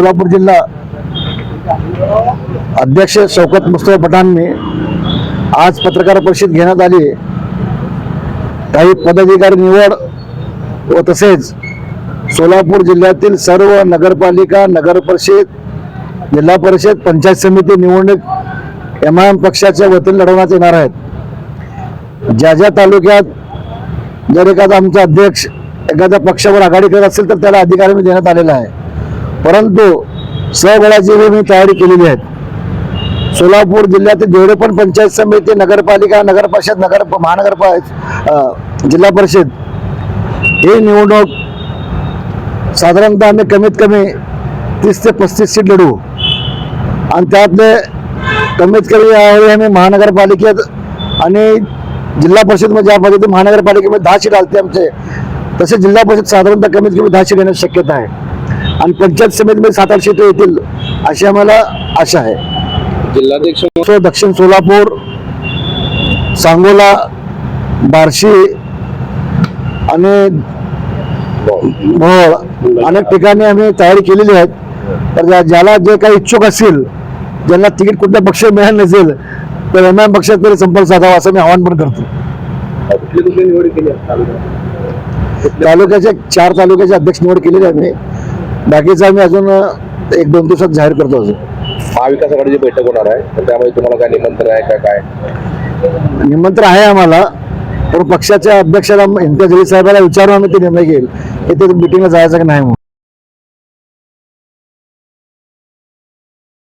सोलापूर जिल्हा अध्यक्ष शौकत मुस्तफा पठाणने आज पत्रकार परिषद घेण्यात आली. काही पदाधिकारी निवड व तसेच सोलापूर जिल्ह्यातील सर्व नगरपालिका नगर परिषद जिल्हा परिषद पंचायत समिती निवडणूक एम आय एम पक्षाच्या वतीने लढवण्यात येणार आहेत. ज्या ज्या तालुक्यात जर एखादा आमचा अध्यक्ष एखाद्या पक्षावर आघाडी करत असेल तर त्याला अधिकार मी देण्यात आलेला आहे. परंतु स्वबळाची ही मी तयारी केलेली आहे. सोलापूर जिल्ह्यातील जेवढे पण पंचायत समिती नगरपालिका नगर परिषद नगर महानगरपालिका जिल्हा परिषद ही निवडणूक साधारणतः आम्ही कमीत कमी तीस ते पस्तीस सीट लढू आणि त्यातले कमीत कमी यावेळी आम्ही महानगरपालिकेत आणि जिल्हा परिषदमध्ये ज्या पद्धती महानगरपालिकेमध्ये दहा सीट आलते आमचे तसे जिल्हा परिषद साधारणतः कमीत कमी दहा सीट येण्याची शक्यता आहे. आणि पंचायत समितीमध्ये सात आठ सीटं येतील अशी आम्हाला आशा आहे. जिल्हाध्यक्ष दक्षिण सोलापूर सांगोला बार्शी आणि मोहोळ अनेक ठिकाणी आम्ही तयारी केलेली आहेत. तर ज्या- ज्याला जे काही इच्छुक असतील ज्यांना तिकीट कुठल्या पक्ष मिळालं नसेल तर एम आय पक्षात तरी संपर्क साधावा असं मी आवाहन पण करतो. कुठली कुठली निवड केली तालुक्याचे चार तालुक्याचे अध्यक्ष निवड केलेली आहे मी बाकीचं आम्ही अजून एक दोन दिवसात जाहीर करतो अजून. महाविकास आघाडीची बैठक होणार आहे तर त्यामध्ये तुम्हाला काय निमंत्रण आहे का काय? निमंत्रण आहे आम्हाला पण पक्षाच्या अध्यक्षाला इम्तियाज अली साहेबाला विचारून आम्ही ते निर्णय घेईल. की ते मिटिंगला जायचं की नाही म्हणून.